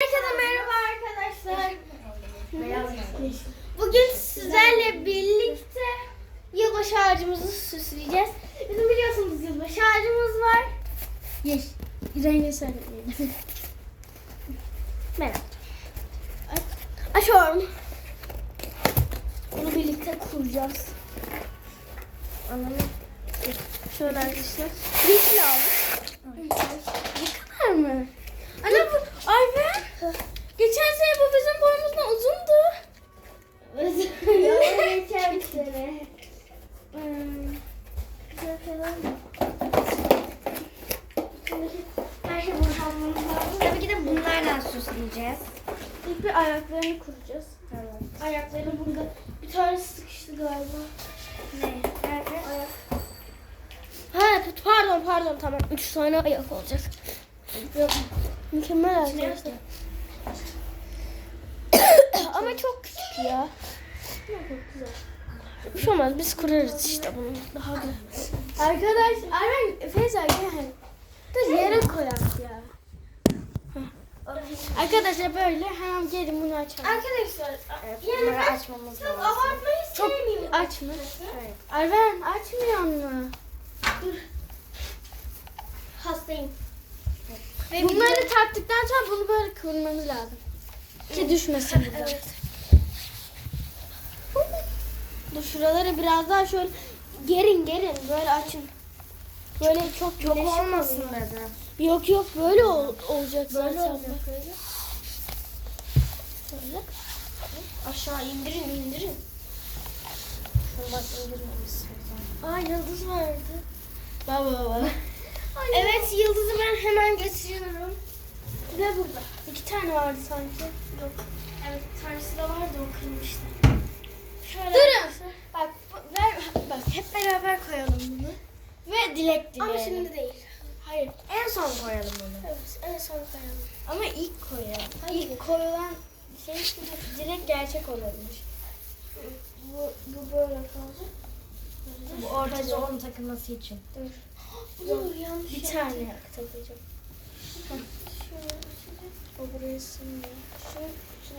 Herkese merhaba arkadaşlar. Bugün sizlerle birlikte yılbaşı ağacımızı süsleyeceğiş. Bizim biliyorsunuz yılbaşı ağacımız var. Yeş. Rengi söyleyelim. Merhaba. Aç- Açıyorum. Bunu birlikte kuracağız. Anladım. Şöyle arkadaşlar. Bir aldık. Pardon pardon tamam. Üç tane ayak olacak. Yok. Mükemmel arkadaşlar. Ama çok küçük ya. Bir şey olmaz biz kurarız işte bunu. Daha güzel. Arkadaş, Arven, Feyza gel. Dur yere koyalım ya. Arkadaşlar böyle hemen gelin bunu açalım. Arkadaşlar yani bunları ben açmamız Çok lazım. abartmayı Çok sevmiyorum. açma. Evet. Arven açmıyor mu? Hastayım. Bunları taktıktan sonra bunu böyle kıvırmamız lazım. Ki düşmesin burada. Evet. Dur şuraları biraz daha şöyle gerin gerin böyle açın. Böyle çok Çok olmasın dedi. Yok yok böyle ol- olacak Böyle zaten. olacak. Şöyle. Aşağı indirin indirin. Şunu bak indirmemişsin. Aa yıldız vardı. Baba baba. Evet yıldızı ben hemen getiriyorum. De burada. İki tane vardı sanki. Yok. Evet bir tanesi de vardı o kırmıştı. Şöyle Durun. Bak ver bak hep beraber koyalım bunu. Ve dilek dileyelim. Ama şimdi değil. Hayır. En son koyalım bunu. Evet en son koyalım. Ama ilk koyalım. Hayır. İlk koyulan şey dilek gerçek olabilir. Bu, bu böyle kalacak. Bu ortası onun takılması için. Dur. Dur yanlış Bir tane takacağım. O buraya sığmıyor. Şuna.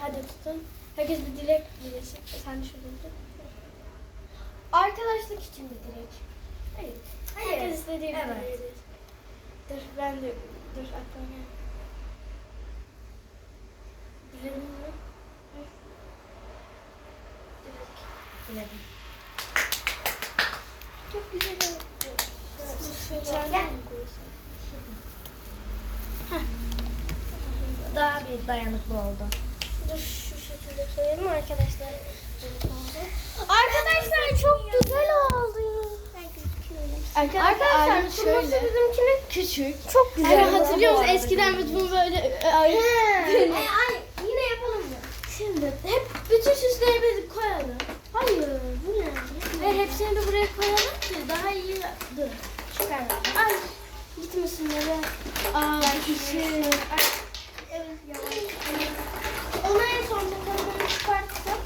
Hadi tutun. Herkes bir dilek dilesin. Sen de şurada dur. Arkadaşlık için bir dilek. Hayır. Herkes istediği bir Evet. dileği. Dur ben de dur aklıma gel. Dilerim mi? Diledim. Çok güzel oldu. Şöyle Sen gel. gel. Daha bir dayanıklı oldu. Dur şu şekilde koyalım arkadaşlar. Arkadaşlar çok güzel oldu. Arkadaşlar ağacın şöyle. bizimkinin Küçük. çok güzel. Hani hatırlıyor musun? Bu arada. Eskiden biz bunu böyle ay, He. Ay, ay, yine yapalım mı? Şimdi hep bütün süsleri biz koyalım. Hayır bu ne? Ve hepsini de buraya koyalım ki daha iyi dur. Çıkar. Ay gitmesin yere. Aa küçük. Evet yavaş. Onu en son takalım çıkarttık.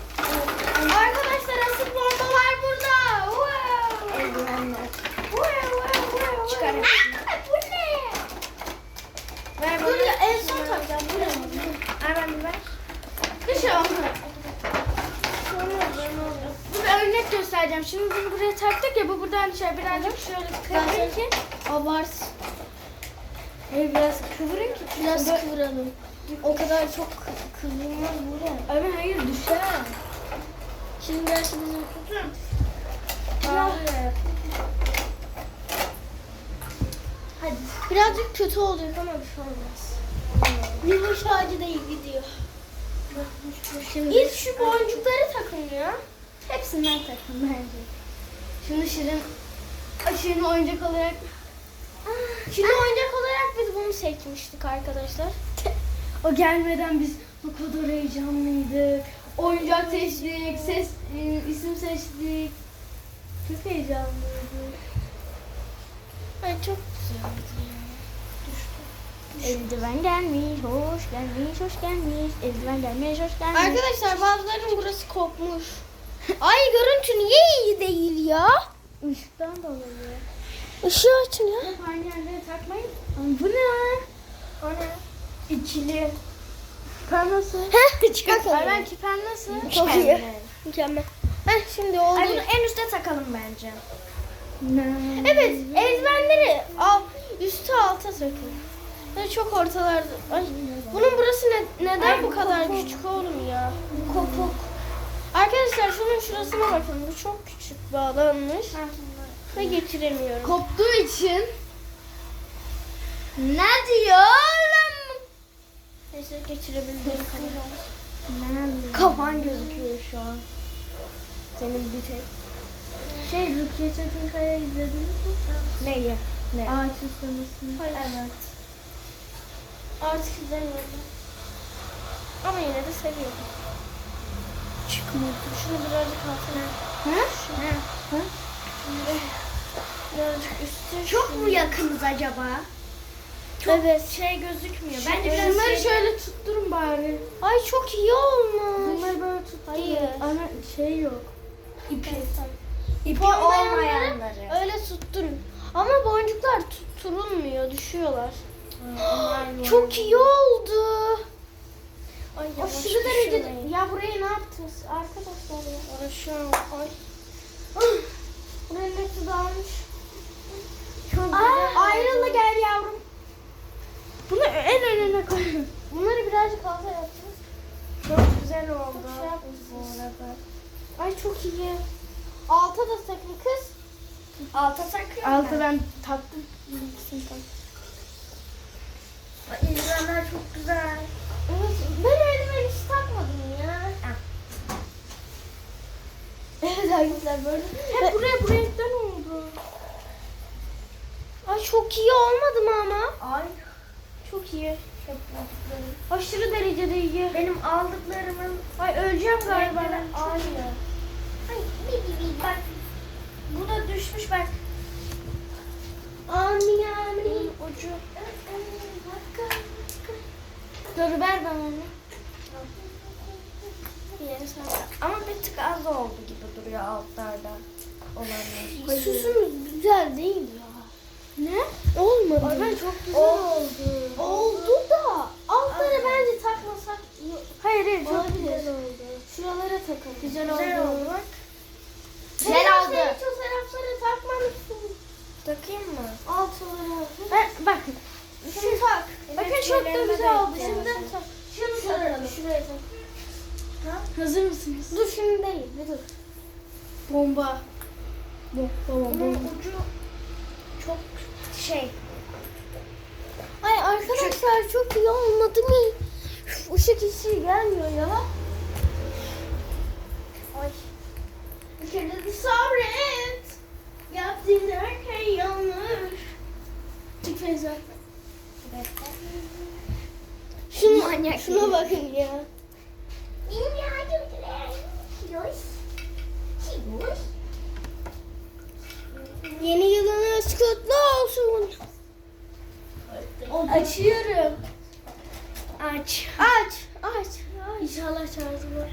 Arkadaşlar asıl bombalar burada. Wow. Eldivenler. Wow, wow, wow. Çıkar. Aa, bu ne? Ver Dur ya en son takacağım. Bu ne? Ay ben bir ver. Bir şey olmaz. Dur örnek göstereceğim. Şimdi bunu buraya taktık ya bu buradan dışarı birazcık şöyle kıvırın ki. Abart. Hayır kıvırın ki. Biraz Böyle- kıvıralım. O kadar çok kı- kıvrılmaz buraya. Ay hayır düşer. Şimdi dersi bizim tutun. Hayır. Hadi. Birazcık kötü oluyor ama bir şey olmaz. Yılbaşı ağacı da iyi gidiyor. Şimdi İlk şu boncukları takın ya. hepsinden takın bence. Şimdi Şirin Şirin oyuncak olarak Şimdi oyuncak olarak biz bunu seçmiştik arkadaşlar. o gelmeden biz o kadar heyecanlıydık. Oyuncak seçtik, ses e, isim seçtik. Çok heyecanlıydık. Ay çok güzeldi ya. Eldiven gelmiş, hoş gelmiş, hoş gelmiş. Eldiven gelmiş, hoş gelmiş. Arkadaşlar bazılarının burası kopmuş. Ay görüntü niye iyi değil ya? Işıktan dolayı. Işığı açın ya. Hep aynı yerlere takmayın. Bu ne? O ne? İkili. Küpen nasıl? Heh, çıkart onu. Ermen küpen nasıl? Çok iyi. Mükemmel. Heh, şimdi oldu. Ay bunu en üste takalım bence. Evet, eldivenleri al, üstü alta takın. Böyle çok ortalarda. Ay, bunun burası ne, neden bu kadar küçük oğlum ya? Kopuk. Arkadaşlar şunun şurasına bakın. Bu çok küçük bağlanmış. Ve geçiremiyorum. Koptuğu için. Ne diyor oğlum? Neyse geçirebildiğim kadar. Kafan gözüküyor şu an. Senin bir tek. Şey Rukiye Çetinkaya izlediniz mi? Neyi? Ne? Ağaç. Hayır. Evet. Artık izlemiyorum. Ama yine de seviyorum. Çıkmadı. Şunu birazcık altına. Ne? Şunu birazcık üstü. Çok mu yakınız acaba? Evet. Şey gözükmüyor. Şey, Bence biraz Bunları şey... şöyle tutturun bari. Ay çok iyi olmuş. Bunları böyle tutturun. Hayır. Ama şey yok. İpi. ipi olmayanları olmayanları. Öyle tutturun. Ama boncuklar tutturulmuyor, düşüyorlar. Çok iyi oldu. Ay Aşırı yavaş derecede. Ya burayı ne yaptınız arkadaşlar ya? Uğraşıyorum. Ay. Buranın hepsi dağılmış. Çok Aa, ayrılı gel yavrum. Bunu en önüne koy. Bunları birazcık alta yapacağız. Çok güzel oldu. Çok şey yapmışsınız. bu arada. Ay çok iyi. Alta da sakın kız. Alta takıyorum Altı ben taktım. ben. İnsanlar çok güzel. Evet, ben eldiven hiç takmadım ya. Arkadaşlar böyle. Hep buraya bu renkten oldu. Ay çok iyi olmadı mı ama? Ay. Çok iyi. Aşırı derecede iyi. Benim aldıklarımın Ay öleceğim galiba. renkleri aynı. Ay bir bir bir bak. Bu da düşmüş bak. Amin amin. Ucu. Dur ver bana onu. Sen. Ama bir tık az oldu gibi duruyor altlarda olanlar. Süsümüz güzel değil ya. Ne? Olmadı. Ay ben çok güzel oldu. Oldu da altlara Aynen. bence takmasak iyi. Hayır hayır çok Olabilir. güzel oldu. Şuralara takalım. Güzel Güzel oldu. oldu bak. Güzel Güzel oldu. Sen hiç o taraflara takmamışsın. Takayım mı? Altlara. Ben, bakın. Şunu tak. Bakın çok da güzel oldu. Şimdi. Şunu takalım. Şuraya tak. Hazır mısınız? Dur şimdi değil. Bir dur. Bomba. Bomba Bunun bomba. ucu çok şey. Ay arkadaşlar çok iyi olmadı mı? Işık hissi gelmiyor ya. Ay. Bir kere de sabret. Yaptığın her şey yanlış. Çık Feyza. Şunu, şuna bakın ya. Yeni yılınız kutlu olsun. Açıyorum. Aç. Aç. Aç. İnşallah şarjı var.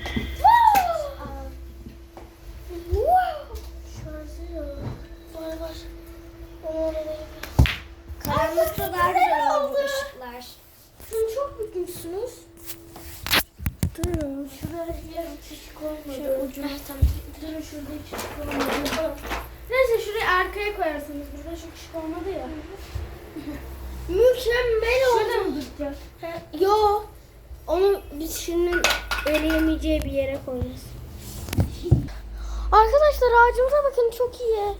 Şarjı yok. Var var. Onu Karanlıkta daha güzel oldu ışıklar. Şunu çok bükmüşsünüz. Durun şuraya yarım küçük olmadı. Şey, ucu. Tamam. Durun şurada küçük olmadı. Neyse şurayı arkaya koyarsınız. Burada çok şık olmadı ya. Mükemmel Şurada oldu. mı duracağız? He, Yo. Onu biz şimdi eleyemeyeceği bir yere koyacağız. Arkadaşlar ağacımıza bakın çok iyi.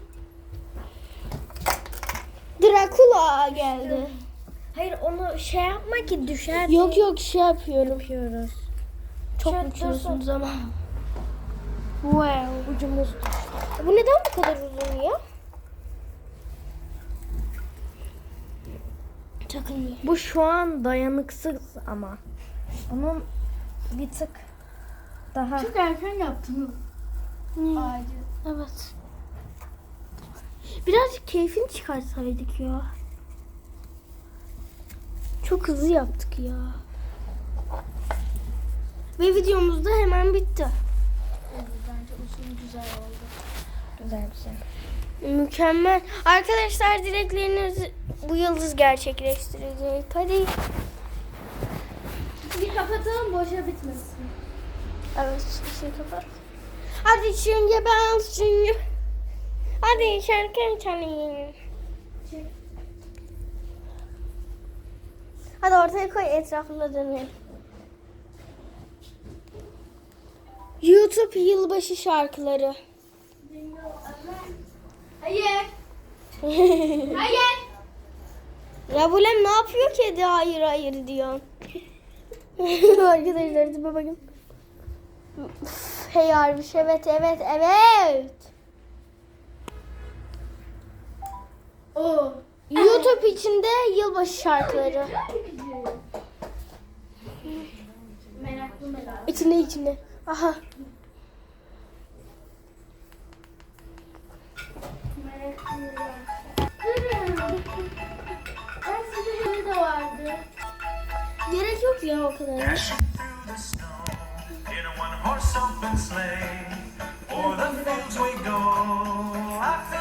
Dracula geldi. Hayır onu şey yapma ki düşer. Yok yok şey yapıyorum. Yapıyoruz. Çok uçuyorsunuz ama. Wow ucumuz düştü. Bu neden bu kadar uzun ya? Takılmıyor. Bu şu an dayanıksız ama. Onun bir tık daha Çok erken yaptınız ağacı. Evet. Birazcık keyfini çıkarsaydık ya. Çok hızlı yaptık ya. Ve videomuz da hemen bitti. Evet, bence uzun güzel oldu. Güzel güzel. Şey. Mükemmel. Arkadaşlar dilekleriniz bu yıldız gerçekleştirecek. Hadi. Bir kapatalım boşa bitmesin. Evet şimdi şey kapat. Hadi şimdi ben şimdi. Hadi şarkı çalayım. Hadi ortaya koy etrafında dönelim. YouTube yılbaşı şarkıları. Hayır. hayır. Ya Rabulem ne yapıyor kedi hayır hayır diyor. Arkadaşlar tipe bakın. hey Arviş evet evet evet. Oo. YouTube içinde yılbaşı şarkıları. Meraklı meraklı. İçinde içinde. Aha. Gerek yok ya o kadar. Or the fields we go.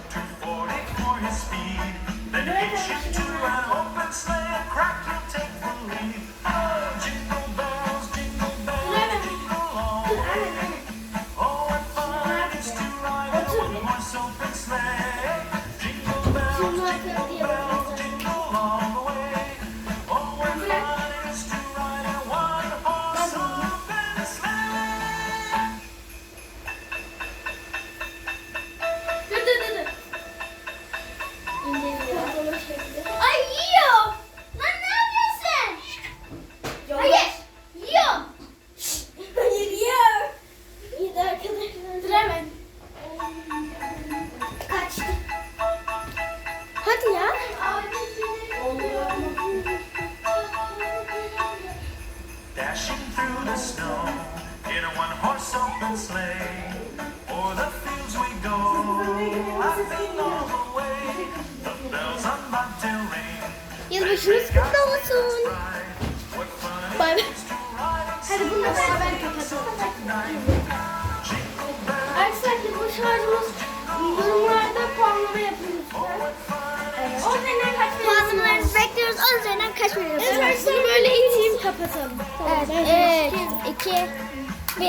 Başınız kutlu olsun. Bay bay. Hadi bununla beraber kapatalım. Arkadaşlar bu şarjımız yorumlarda puanlama yapıyoruz. Evet. O üzerinden kaçmıyoruz. Puanlamalarınızı bekliyoruz. O üzerinden kaçmıyoruz. Evet. Arkadaşlar böyle iteyim kapatalım. Evet. 3, 2, 1.